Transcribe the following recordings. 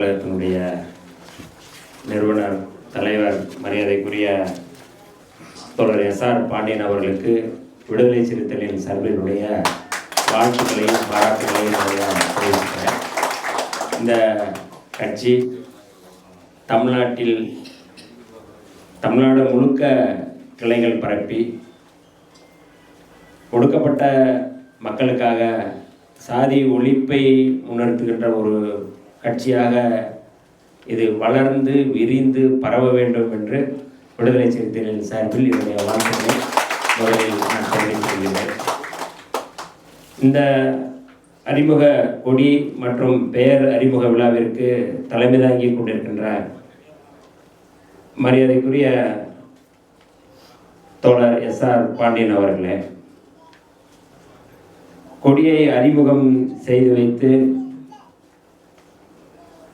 கழகத்தினுடைய நிறுவனர் தலைவர் மரியாதைக்குரிய தோழர் எஸ்ஆர் பாண்டியன் அவர்களுக்கு விடுதலை சிறுத்தைகளின் சார்பினுடைய வாழ்த்துக்களையும் பாராட்டுகளையும் தெரிவிக்கிறேன் இந்த கட்சி தமிழ்நாட்டில் தமிழ்நாடு முழுக்க கிளைகள் பரப்பி ஒடுக்கப்பட்ட மக்களுக்காக சாதி ஒழிப்பை உணர்த்துகின்ற ஒரு கட்சியாக இது வளர்ந்து விரிந்து பரவ வேண்டும் என்று விடுதலை சிறுத்தைகளின் சார்பில் இதனுடைய வாழ்க்கையை முதலில் நான் தெரிவித்துள்ளேன் இந்த அறிமுக கொடி மற்றும் பெயர் அறிமுக விழாவிற்கு தலைமை தாங்கி கொண்டிருக்கின்ற மரியாதைக்குரிய தோழர் எஸ் ஆர் பாண்டியன் அவர்களே கொடியை அறிமுகம் செய்து வைத்து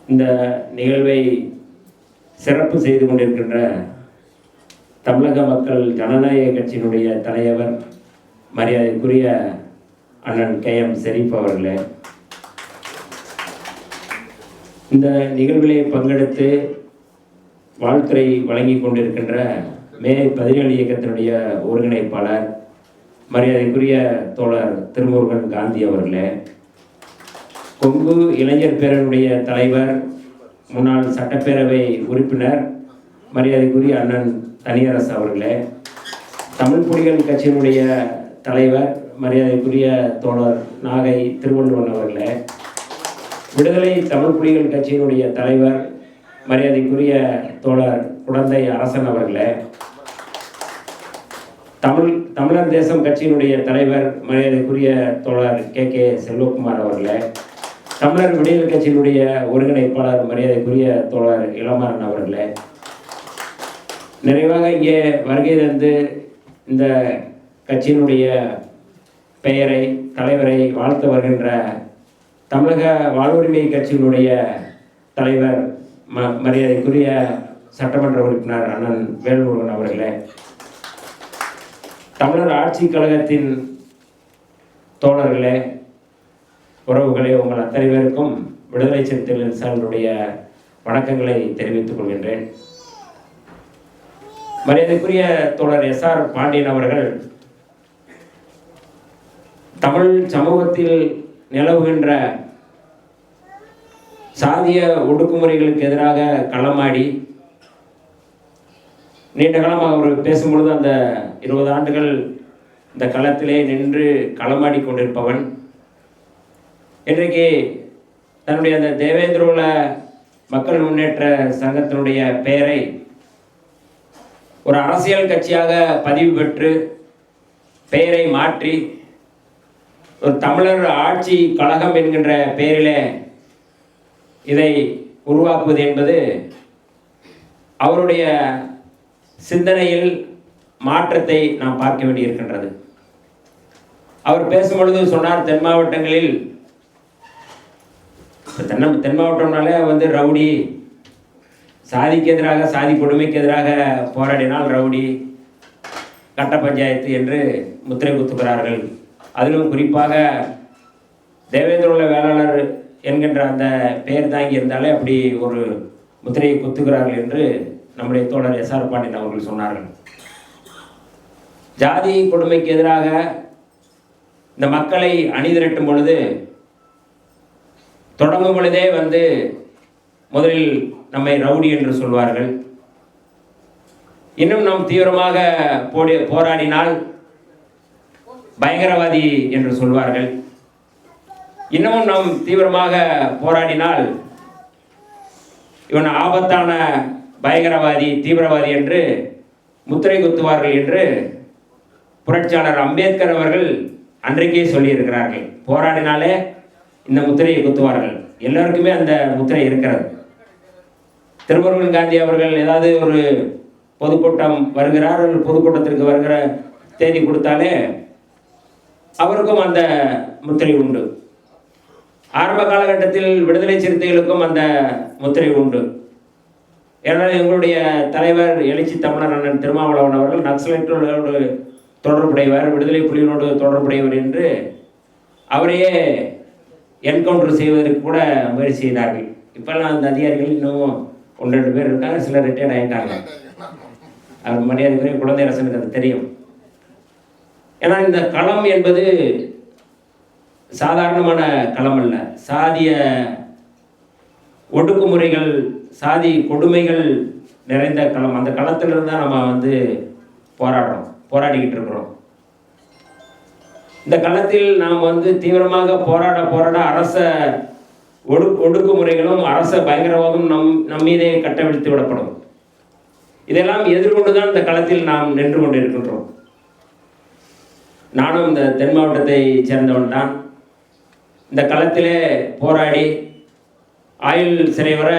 இந்த நிகழ்வை சிறப்பு செய்து கொண்டிருக்கின்ற தமிழக மக்கள் ஜனநாயக கட்சியினுடைய தலைவர் மரியாதைக்குரிய அண்ணன் கே எம் ஷெரீப் அவர்களே. இந்த நிகழ்விலே பங்கெடுத்து வாழ்த்துறை வழங்கி கொண்டிருக்கின்ற மே பதினேழு இயக்கத்தினுடைய ஒருங்கிணைப்பாளர் மரியாதைக்குரிய தோழர் திருமுருகன் காந்தி அவர்களே. கொங்கு இளைஞர் பேரனுடைய தலைவர் முன்னாள் சட்டப்பேரவை உறுப்பினர் மரியாதைக்குரிய அண்ணன் தனியரசு அவர்களே தமிழ் புலிகள் கட்சியினுடைய தலைவர் மரியாதைக்குரிய தோழர் நாகை திருவள்ளுவன் அவர்களே விடுதலை தமிழ் புலிகள் கட்சியினுடைய தலைவர் மரியாதைக்குரிய தோழர் குழந்தை அரசன் அவர்களே தமிழ் தமிழர் தேசம் கட்சியினுடைய தலைவர் மரியாதைக்குரிய தோழர் கே கே செல்வகுமார் அவர்களே தமிழர் விடுதலை கட்சியினுடைய ஒருங்கிணைப்பாளர் மரியாதைக்குரிய தோழர் இளமாறன் அவர்களே நிறைவாக இங்கே வருகை தந்து இந்த கட்சியினுடைய பெயரை தலைவரை வாழ்த்து வருகின்ற தமிழக வாழ்வுரிமை கட்சியினுடைய தலைவர் ம மரியாதைக்குரிய சட்டமன்ற உறுப்பினர் அண்ணன் வேல்முருகன் அவர்களே தமிழர் ஆட்சி கழகத்தின் தோழர்களே உறவுகளே உங்கள் அத்தனை பேருக்கும் விடுதலை சிறுத்தைகளின் சார்புடைய வணக்கங்களை தெரிவித்துக் கொள்கின்றேன். மரியாதைக்குரிய தோழர் எஸ் ஆர் பாண்டியன் அவர்கள் தமிழ் சமூகத்தில் நிலவுகின்ற சாதிய ஒடுக்குமுறைகளுக்கு எதிராக களமாடி நீண்ட காலமாக அவர் பேசும்பொழுது அந்த இருபது ஆண்டுகள் இந்த களத்திலே நின்று களமாடி கொண்டிருப்பவன் இன்றைக்கு தன்னுடைய அந்த தேவேந்திரோல மக்கள் முன்னேற்ற சங்கத்தினுடைய பெயரை ஒரு அரசியல் கட்சியாக பதிவு பெற்று பெயரை மாற்றி ஒரு தமிழர் ஆட்சி கழகம் என்கின்ற பெயரிலே இதை உருவாக்குவது என்பது அவருடைய சிந்தனையில் மாற்றத்தை நாம் பார்க்க வேண்டியிருக்கின்றது. அவர் பேசும்பொழுது சொன்னார் தென் மாவட்டங்களில் இப்போ தென்ன தென் மாவட்டம்னாலே வந்து ரவுடி. சாதிக்கு எதிராக சாதி கொடுமைக்கு எதிராக போராடினால் ரவுடி. கட்ட பஞ்சாயத்து என்று முத்திரை குத்துகிறார்கள். அதிலும் குறிப்பாக தேவேந்திரோல வேளாளர் என்கின்ற அந்த பெயர் தாங்கி இருந்தாலே அப்படி ஒரு முத்திரையை குத்துகிறார்கள் என்று நம்முடைய தோழர் எஸ் ஆர் பாண்டியன் அவர்கள் சொன்னார்கள். ஜாதி கொடுமைக்கு எதிராக இந்த மக்களை அணிதிரட்டும் பொழுது தொடங்கும் பொழுதே வந்து முதலில் நம்மை ரவுடி என்று சொல்வார்கள். இன்னும் நாம் தீவிரமாக போடி போராடினால் பயங்கரவாதி என்று சொல்வார்கள். இன்னமும் நாம் தீவிரமாக போராடினால் இவன் ஆபத்தான பயங்கரவாதி தீவிரவாதி என்று முத்திரை குத்துவார்கள் என்று புரட்சியாளர் அம்பேத்கர் அவர்கள் அன்றைக்கே சொல்லியிருக்கிறார்கள். போராடினாலே இந்த முத்திரையை குத்துவார்கள். எல்லோருக்குமே அந்த முத்திரை இருக்கிறது. திருமுருகன் காந்தி அவர்கள் ஏதாவது ஒரு பொதுக்கூட்டம் வருகிறார் ஒரு பொதுக்கூட்டத்திற்கு வருகிற தேதி கொடுத்தாலே அவருக்கும் அந்த முத்திரை உண்டு. ஆரம்ப காலகட்டத்தில் விடுதலை சிறுத்தைகளுக்கும் அந்த முத்திரை உண்டு. ஏனால் எங்களுடைய தலைவர் எழுச்சி தமிழர் அண்ணன் திருமாவளவன் அவர்கள் நக்சலைட்டோடு தொடர்புடையவர் விடுதலை புலிகளோடு தொடர்புடையவர் என்று அவரையே என்கவுண்டர் செய்வதற்கு கூட முயற்சி செய்தார்கள். இப்போல்லாம் அந்த அதிகாரிகள் இன்னும் ஒன்று ரெண்டு பேர் இருக்காங்க சிலர் ரிட்டையர்ட் ஆகிட்டாங்க அவர் மரியாதைக்குரிய குழந்தை அரசனுக்கு அது தெரியும். ஏன்னா இந்த களம் என்பது சாதாரணமான களம் அல்ல. சாதிய ஒடுக்குமுறைகள் சாதி கொடுமைகள் நிறைந்த களம். அந்த களத்திலிருந்து தான் நம்ம வந்து போராடுறோம் போராடிக்கிட்டு இருக்கிறோம். இந்த களத்தில் நாம் வந்து தீவிரமாக போராட போராட அரச ஒடு ஒடுக்குமுறைகளும் அரச பயங்கரவாதம் நம் நம்மீதே கட்டவிழ்த்து விடப்படும். இதெல்லாம் எதிர்கொண்டு தான் இந்த களத்தில் நாம் நின்று கொண்டிருக்கின்றோம். நானும் இந்த தென் மாவட்டத்தை சேர்ந்தவன் தான். இந்த களத்திலே போராடி ஆயுள் சிறை வர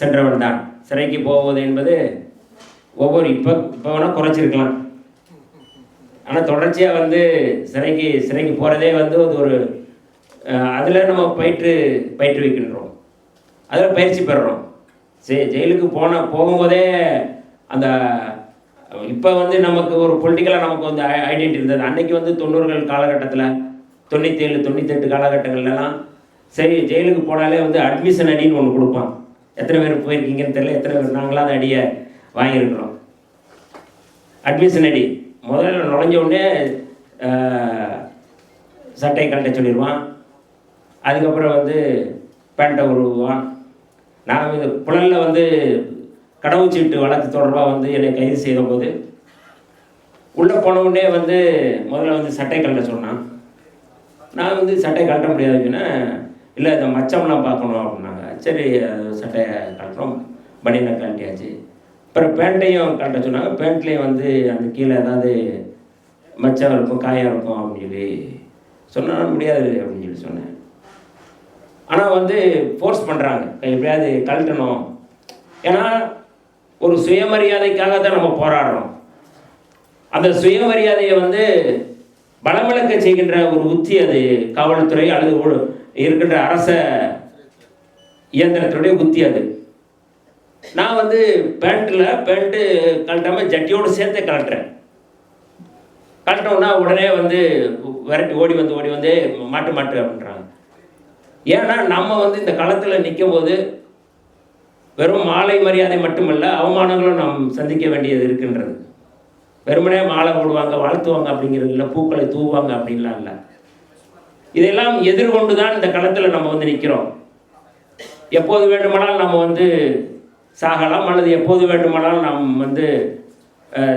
சென்றவன் தான். சிறைக்கு போவது என்பது ஒவ்வொரு இப்போ இப்போ வேணால் குறைச்சிருக்கலாம். ஆனால் தொடர்ச்சியாக வந்து சிறைக்கு சிறைக்கு போகிறதே வந்து அது ஒரு அதில் நம்ம பயிற்று பயிற்றுவிக்கின்றோம் அதில் பயிற்சி பெறுறோம். சரி ஜெயிலுக்கு போன போகும்போதே அந்த இப்போ வந்து நமக்கு ஒரு பொலிட்டிக்கலாக நமக்கு வந்து ஐடென்டி இருந்தது. அன்னைக்கு வந்து தொண்ணூறுகள் காலகட்டத்தில் தொண்ணூற்றேழு தொண்ணூத்தெட்டு காலகட்டங்கள்லாம் சரி ஜெயிலுக்கு போனாலே வந்து அட்மிஷன் அடின்னு ஒன்று கொடுப்பான் எத்தனை பேர் போயிருக்கீங்கன்னு தெரியல. எத்தனை பேர் நாங்களாம் அந்த அடியை வாங்கியிருக்கிறோம். அட்மிஷன் அடி முதல்ல நுழைஞ்ச உடனே சட்டையை கழட்ட சொல்லிடுவான் அதுக்கப்புறம் வந்து பேண்ட்டை உருவான் நான் இந்த புழலில் வந்து கடவுச்சீட்டு வழக்கு தொடர்பாக வந்து என்னை கைது செய்த போது உள்ளே போன உடனே வந்து முதல்ல வந்து சட்டை கழட்ட சொன்னான். நான் வந்து சட்டை கழட்ட அப்படின்னா இல்லை இந்த மச்சம்லாம் பார்க்கணும் அப்படின்னாங்க. சரி அது சட்டையை கழட்டணும் பனியனை கழட்டியாச்சு. அப்புறம் பேண்ட்டையும் கழட்ட சொன்னாங்க. பேண்ட்லேயும் வந்து அந்த கீழே ஏதாவது மச்சம் இருக்கும் காயம் இருக்கும் அப்படின்னு சொல்லி சொன்னால் முடியாது அப்படின்னு சொல்லி சொன்னேன். ஆனால் வந்து ஃபோர்ஸ் பண்ணுறாங்க எப்படியாவது கழட்டணும். ஏன்னா ஒரு சுயமரியாதைக்காக தான் நம்ம போராடுறோம். அந்த சுயமரியாதையை வந்து பலமிழக்க செய்கின்ற ஒரு உத்தி அது. காவல்துறை அல்லது இருக்கின்ற அரச இயந்திரத்துடைய உத்தி அது. நான் வந்து பேண்ட்டில் பேண்ட்டு கழட்டாமல் ஜட்டியோடு சேர்த்தே கழட்டுறேன். கழட்டோன்னா உடனே வந்து விரட்டி ஓடி வந்து ஓடி வந்து மாட்டு மாட்டு அப்படின்றாங்க. ஏன்னா நம்ம வந்து இந்த களத்தில் நிற்கும் போது வெறும் மாலை மரியாதை மட்டுமல்ல அவமானங்களும் நாம் சந்திக்க வேண்டியது இருக்கின்றது. வெறுமனே மாலை போடுவாங்க வாழ்த்துவாங்க அப்படிங்கிறது இல்லை பூக்களை தூவாங்க அப்படின்லாம் இல்லை. இதெல்லாம் எதிர்கொண்டு தான் இந்த களத்தில் நம்ம வந்து நிற்கிறோம் எப்போது வேண்டுமானாலும் நம்ம வந்து சாகலாம் அல்லது எப்போது வேண்டுமானாலும் நாம் வந்து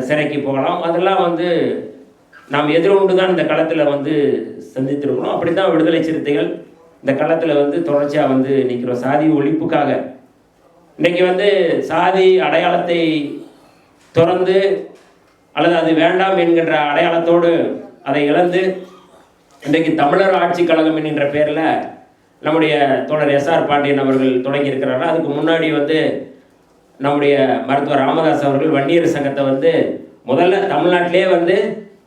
சிறைக்கு போகலாம். அதெல்லாம் வந்து நாம் எதிர்கொண்டு தான் இந்த களத்தில் வந்து சந்தித்திருக்கிறோம். அப்படி தான் விடுதலை சிறுத்தைகள் இந்த களத்தில் வந்து தொடர்ச்சியாக வந்து நிற்கிறோம். சாதி ஒழிப்புக்காக. இன்றைக்கி வந்து சாதி அடையாளத்தை திறந்து அல்லது அது வேண்டாம் என்கின்ற அடையாளத்தோடு அதை இழந்து இன்றைக்கு தமிழர் ஆட்சி கழகம் என்கின்ற பேரில் நம்முடைய தோழர் எஸ்ஆர் பாண்டியன் அவர்கள் தொடங்கியிருக்கிறார்கள் அதுக்கு முன்னாடி வந்து நம்முடைய மருத்துவர் ராமதாஸ் அவர்கள் வன்னியர் சங்கத்தை வந்து முதல்ல தமிழ்நாட்டிலே வந்து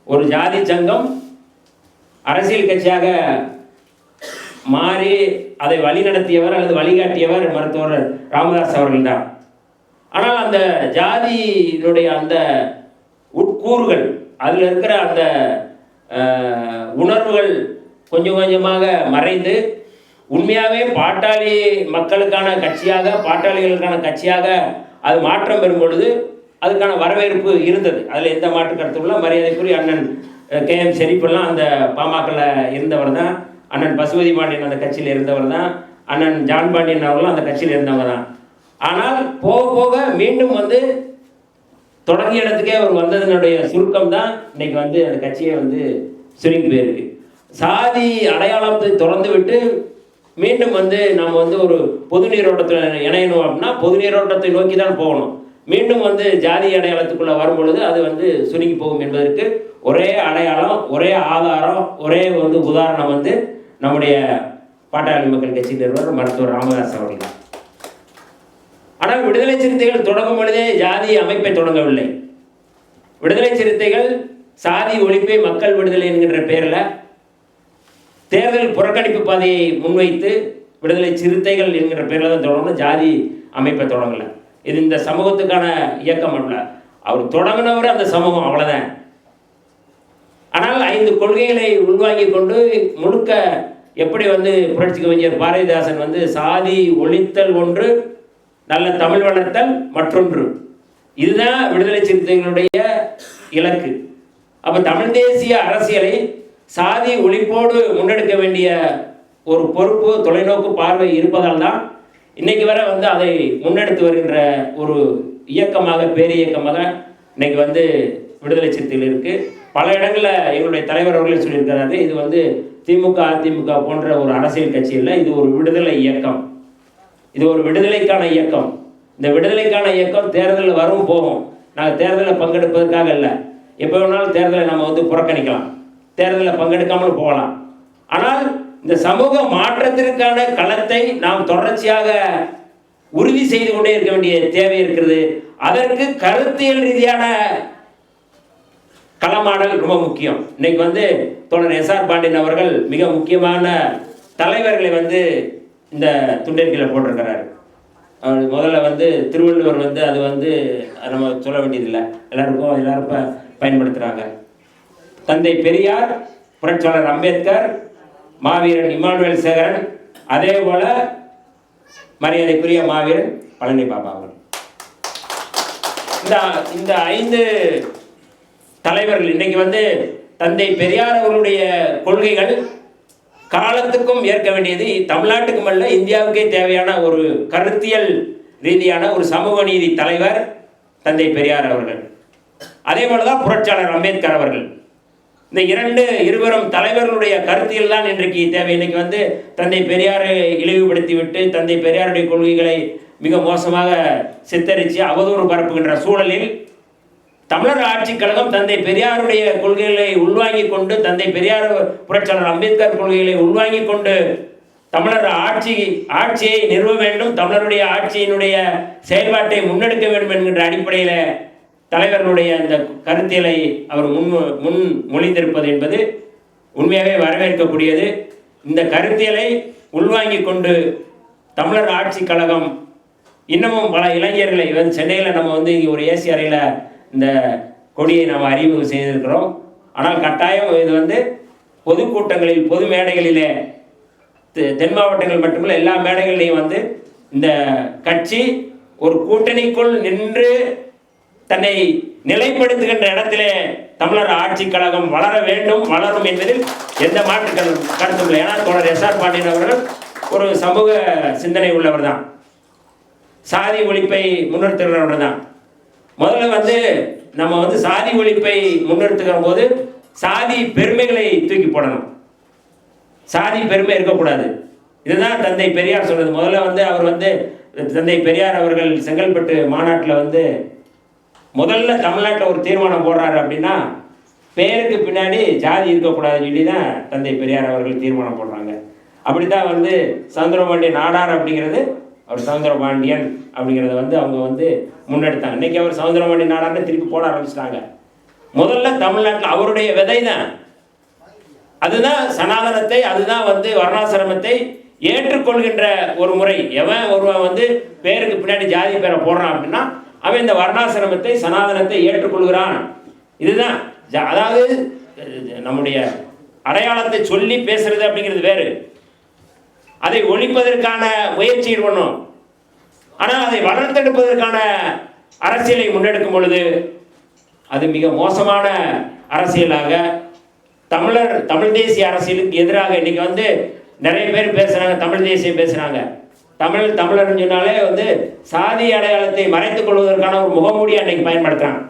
ஒரு ஜாதி சங்கம் அரசியல் கட்சியாக மாறி அதை வழிநடத்தியவர் அல்லது வழிகாட்டியவர் மருத்துவர் ராமதாஸ் அவர்கள் தான் ஆனால் அந்த ஜாதியினுடைய அந்த உட்கூறுகள் அதில் இருக்கிற அந்த உணர்வுகள் கொஞ்சம் கொஞ்சமாக மறைந்து உண்மையாகவே பாட்டாளி மக்களுக்கான கட்சியாக பாட்டாளிகளுக்கான கட்சியாக அது மாற்றம் பெறும் பொழுது அதுக்கான வரவேற்பு இருந்தது. அதில் எந்த மாற்று கருத்துள்ள மரியாதைக்குரிய அண்ணன் கே. எம். ஷெரீஃபெல்லாம் அந்த பாமகவில் இருந்தவர் தான். அண்ணன் பசுபதி பாண்டியன் அந்த கட்சியில் இருந்தவர் தான். அண்ணன் ஜான் பாண்டியன் அவர்களும் அந்த கட்சியில் இருந்தவங்க தான். ஆனால் போக போக மீண்டும் வந்து தொடங்கிய இடத்துக்கே அவர் வந்ததனுடைய சுருக்கம் தான் இன்னைக்கு வந்து அந்த கட்சியை வந்து சுருங்கி போயிருக்கு. சாதி அடையாளத்தை திறந்து விட்டு மீண்டும் வந்து நம்ம வந்து ஒரு பொது நீரோட்டத்தில் இணையணும் அப்படின்னா பொது நீரோட்டத்தை நோக்கி தான் போகணும். மீண்டும் வந்து ஜாதி அடையாளத்துக்குள்ளே வரும்பொழுது அது வந்து சுருங்கி போகும் என்பதற்கு ஒரே அடையாளம் ஒரே ஆதாரம் ஒரே வந்து உதாரணம் வந்து நம்முடைய பாட்டாளி மக்கள் கட்சி நிறுவனர் மருத்துவர் ராமதாஸ் அவர்கள் ஆனால் விடுதலை சிறுத்தைகள் தொடங்கும் பொழுதே ஜாதி அமைப்பை தொடங்கவில்லை. விடுதலை சிறுத்தைகள் சாதி ஒழிப்பை மக்கள் விடுதலை என்கின்ற பெயரில் தேர்தல் புறக்கணிப்பு பாதையை முன்வைத்து விடுதலை சிறுத்தைகள் என்கிற பெயரில் தான் தொடங்கணும். ஜாதி அமைப்பை தொடங்கலை. இது இந்த சமூகத்துக்கான இயக்கம் அல்ல. அவர் தொடங்கினவர் அந்த சமூகம் அவ்வளோதான் ஆனால் ஐந்து கொள்கைகளை உள்வாங்கிக் கொண்டு முழுக்க எப்படி வந்து புரட்சி கவிஞர் பாரதிதாசன் வந்து சாதி ஒழித்தல் ஒன்று நல்ல தமிழ் வளர்த்தல் மற்றொன்று. இதுதான் விடுதலை சிறுத்தைகளுடைய இலக்கு. அப்போ தமிழ் தேசிய அரசியலை சாதி ஒழிப்போடு முன்னெடுக்க வேண்டிய ஒரு பொறுப்பு தொலைநோக்கு பார்வை இருப்பதால் தான் இன்னைக்கு வரை வந்து அதை முன்னெடுத்து வருகின்ற ஒரு இயக்கமாக பேரியக்கமாக இன்னைக்கு வந்து விடுதலை சிறுத்தைகள் இருக்குது பல இடங்களில் எங்களுடைய தலைவர் அவர்களே சொல்லியிருக்கிறாரு இது வந்து திமுக அதிமுக போன்ற ஒரு அரசியல் கட்சி இல்லை இது ஒரு விடுதலை இயக்கம். இது ஒரு விடுதலைக்கான இயக்கம். இந்த விடுதலைக்கான இயக்கம் தேர்தலில் வரும் போகும். நாங்கள் தேர்தலில் பங்கெடுப்பதற்காக இல்லை எப்போ வேணாலும் தேர்தலை நம்ம வந்து புறக்கணிக்கலாம். தேர்தலில் பங்கெடுக்காமல் போகலாம். ஆனால் இந்த சமூக மாற்றத்திற்கான களத்தை நாம் தொடர்ச்சியாக உறுதி செய்து கொண்டே இருக்க வேண்டிய தேவை இருக்கிறது. அதற்கு கருத்தியல் ரீதியான களமாடல் ரொம்ப முக்கியம். இன்னைக்கு வந்து தோழர் எஸ்ஆர் பாண்டியன் அவர்கள் மிக முக்கியமான தலைவர்களை வந்து இந்த துண்டறிக்கையில் போட்டிருக்கிறார். அவர் முதல்ல வந்து திருவள்ளுவர் வந்து அது வந்து நம்ம சொல்ல வேண்டியதில்லை. எல்லாருக்கும் எல்லாரும் ப பயன்படுத்துகிறாங்க தந்தை பெரியார் புரட்சியாளர் அம்பேத்கர் மாவீரன் இமானுவேல் சேகரன் அதே போல மரியாதைக்குரிய மாவீரன் பழனி பாபா அவர்கள். இந்த இந்த ஐந்து தலைவர்கள் இன்னைக்கு வந்து தந்தை பெரியார் அவர்களுடைய கொள்கைகள் காலத்துக்கும் ஏற்க வேண்டியது. தமிழ்நாட்டுக்கும் அல்ல இந்தியாவுக்கே தேவையான ஒரு கருத்தியல் ரீதியான ஒரு சமூக நீதி தலைவர் தந்தை பெரியார் அவர்கள். அதே போலதான் புரட்சியாளர் அம்பேத்கர் அவர்கள். இந்த இரண்டு இருவரும் தலைவர்களுடைய கருத்தியல் தான் இன்றைக்கு தேவை. இன்னைக்கு வந்து தந்தை பெரியாரை இழிவுபடுத்தி விட்டு தந்தை பெரியாருடைய கொள்கைகளை மிக மோசமாக சித்தரித்து அவதூறு பரப்புகின்ற சூழலில் தமிழர் ஆட்சிக் கழகம் தந்தை பெரியாருடைய கொள்கைகளை உள்வாங்கிக் கொண்டு தந்தை பெரியார் புரட்சியாளர் அம்பேத்கர் கொள்கைகளை உள்வாங்கிக் கொண்டு தமிழர் ஆட்சி ஆட்சியை நிறுவ வேண்டும் தமிழருடைய ஆட்சியினுடைய செயல்பாட்டை முன்னெடுக்க வேண்டும் என்கின்ற அடிப்படையில் தலைவர்களுடைய அந்த கருத்தியலை அவர் முன் முன் மொழிந்திருப்பது என்பது உண்மையாகவே வரவேற்கக்கூடியது. இந்த கருத்தியலை உள்வாங்கி கொண்டு தமிழர் ஆட்சி கழகம் இன்னமும் பல இளைஞர்களை வந்து சென்னையில் நம்ம வந்து இங்கே ஒரு ஏசி அறையில் இந்த கொடியை நாம் அறிமுகம் செய்திருக்கிறோம். ஆனால் கட்டாயம் இது வந்து பொதுக்கூட்டங்களில் பொது மேடைகளிலே தெ- தென் மாவட்டங்கள் மட்டுமல்ல எல்லா மேடைகள்லையும் வந்து இந்த கட்சி ஒரு கூட்டணிக்குள் நின்று தன்னை நிலைப்படுத்துகின்ற இடத்திலே தமிழர் ஆட்சி கழகம் வளர வேண்டும் வளரும் என்பதில் எந்த மாற்று கரு- கருத்தும் இல்லை. ஏன்னா தோழர் எஸ் ஆர் பாண்டியன் அவர்கள் ஒரு சமூக சிந்தனை உள்ளவர் தான். சாதி ஒழிப்பை முன்னிறுத்துகிறவர் தான் முதல்ல வந்து நம்ம வந்து சாதி ஒழிப்பை முன்னிறுத்துகிற போது சாதி பெருமைகளை தூக்கி போடணும். சாதி பெருமை இருக்கக்கூடாது. இதுதான் தந்தை பெரியார் சொன்னது முதல்ல வந்து அவர் வந்து தந்தை பெரியார் அவர்கள் செங்கல்பட்டு மாநாட்டில் வந்து முதல்ல தமிழ்நாட்டில் ஒரு தீர்மானம் போடுறாரு அப்படின்னா பேருக்கு பின்னாடி ஜாதி இருக்கக்கூடாதுன்னு சொல்லி தான் தந்தை பெரியார் அவர்கள் தீர்மானம் போடுறாங்க. அப்படி தான் வந்து சந்திரபாண்டிய நாடார் அப்படிங்கிறது அவர் சவுந்தரபாண்டியன் அப்படிங்கிறத வந்து அவங்க வந்து முன்னெடுத்தாங்க. இன்றைக்கி அவர் சவுந்தரபாண்டிய நாடார்னு திருப்பி போட ஆரம்பிச்சிட்டாங்க. முதல்ல தமிழ்நாட்டில் அவருடைய விதை தான் அதுதான் சனாதனத்தை அதுதான் வந்து வர்ணாசிரமத்தை ஏற்றுக்கொள்கின்ற ஒரு முறை. எவன் ஒருவன் வந்து பேருக்கு பின்னாடி ஜாதி பேரை போடுறான் அப்படின்னா அவன் இந்த வர்ணாசிரமத்தை சனாதனத்தை ஏற்றுக்கொள்கிறான். இதுதான். அதாவது நம்முடைய அடையாளத்தை சொல்லி பேசுறது அப்படிங்கிறது வேறு. அதை ஒழிப்பதற்கான முயற்சி பண்ணும். ஆனால் அதை வளர்த்தெடுப்பதற்கான அரசியலை முன்னெடுக்கும் பொழுது அது மிக மோசமான அரசியலாக தமிழர் தமிழ் தேசிய அரசியலுக்கு எதிராக இன்னைக்கு வந்து நிறைய பேர் பேசுகிறாங்க தமிழ் தேசியம் பேசுகிறாங்க தமிழ் தமிழர்னு சொன்னாலே வந்து சாதி அடையாளத்தை மறைத்துக் கொள்வதற்கான ஒரு முகமூடியை அன்னைக்கு பயன்படுத்துகிறான்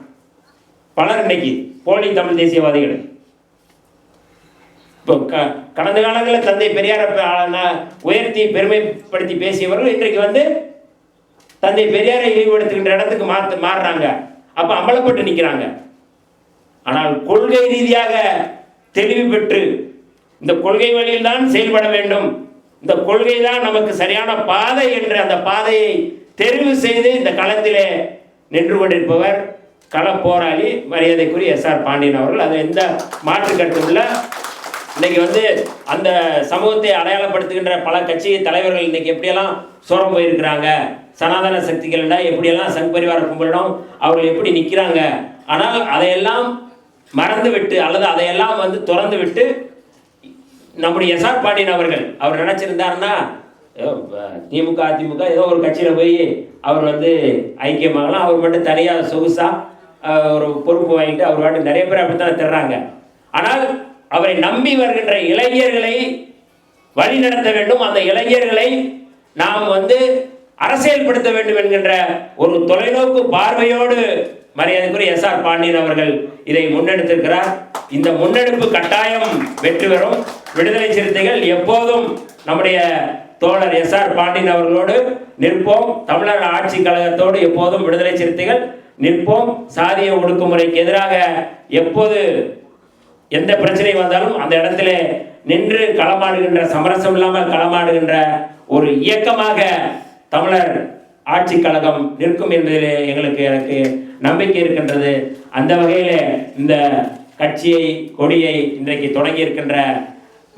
பலர் இன்னைக்கு போலி தமிழ் தேசியவாதிகள். இப்போ க கடந்த காலங்களில் தந்தை பெரியாரை உயர்த்தி பெருமைப்படுத்தி பேசியவர்கள் இன்றைக்கு வந்து தந்தை பெரியாரை இழிவுபடுத்துகின்ற இடத்துக்கு மாற்று மாறுறாங்க. அப்போ அம்பலப்பட்டு நிற்கிறாங்க ஆனால் கொள்கை ரீதியாக தெளிவு பெற்று இந்த கொள்கை வழியில் தான் செயல்பட வேண்டும். இந்த கொள்கை தான் நமக்கு சரியான பாதை என்ற அந்த பாதையை தெரிவு செய்து இந்த களத்திலே நின்று கொண்டிருப்பவர் கள போராளி மரியாதைக்குரிய எஸ் ஆர் பாண்டியன் அவர்கள். அது எந்த மாற்று கருத்தும் இன்னைக்கு வந்து அந்த சமூகத்தை அடையாளப்படுத்துகின்ற பல கட்சி தலைவர்கள் இன்னைக்கு எப்படியெல்லாம் சோரம் போயிருக்கிறாங்க? சனாதன சக்திகள்டா எப்படியெல்லாம் சங் பரிவார கும்பலிடம் அவர்கள் எப்படி நிற்கிறாங்க ஆனால் அதையெல்லாம் மறந்து விட்டு அல்லது அதையெல்லாம் வந்து திறந்து விட்டு நம்முடைய எஸ்ஆர் பாண்டியன் அவர்கள் அவர் நினச்சிருந்தாருன்னா திமுக அதிமுக ஏதோ ஒரு கட்சியில் போய் அவர் வந்து ஐக்கியமாகலாம். அவர் மட்டும் தனியாக சொகுசாக ஒரு பொறுப்பு வாங்கிட்டு அவர் வாட்டு நிறைய பேர் அப்படித்தான் தர்றாங்க. ஆனால் அவரை நம்பி வருகின்ற இளைஞர்களை வழி நடத்த வேண்டும். அந்த இளைஞர்களை நாம் வந்து அரசியல்படுத்த வேண்டும் என்கின்ற ஒரு தொலைநோக்கு பார்வையோடு மரியாதைக்குரிய எஸ் ஆர் பாண்டியன் அவர்கள் இதை முன்னெடுத்திருக்கிறார். இந்த முன்னெடுப்பு கட்டாயம் வெற்றி பெறும். விடுதலை சிறுத்தைகள் எப்போதும் நம்முடைய தோழர் எஸ் ஆர் பாண்டியன் அவர்களோடு நிற்போம். தமிழர் ஆட்சி கழகத்தோடு எப்போதும் விடுதலை சிறுத்தைகள் நிற்போம். சாதிய ஒடுக்குமுறைக்கு எதிராக எப்போது எந்த பிரச்சனை வந்தாலும் அந்த இடத்துல நின்று களமாடுகின்ற சமரசம் இல்லாமல் களமாடுகின்ற ஒரு இயக்கமாக தமிழர் ஆட்சி கழகம் நிற்கும் என்பதில் எங்களுக்கு எனக்கு நம்பிக்கை இருக்கின்றது. அந்த வகையில் இந்த கட்சியை கொடியை இன்றைக்கு தொடங்கி இருக்கின்ற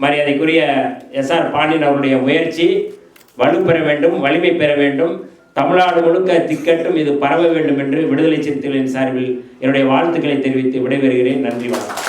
மரியாதைக்குரிய எஸ் ஆர் பாண்டியன் அவருடைய முயற்சி வலுப்பெற வேண்டும் வலிமை பெற வேண்டும். தமிழ்நாடு முழுக்க திக்கட்டும் இது பரவ வேண்டும் என்று விடுதலை சிறுத்தைகளின் சார்பில் என்னுடைய வாழ்த்துக்களை தெரிவித்து விடைபெறுகிறேன். நன்றி வணக்கம்.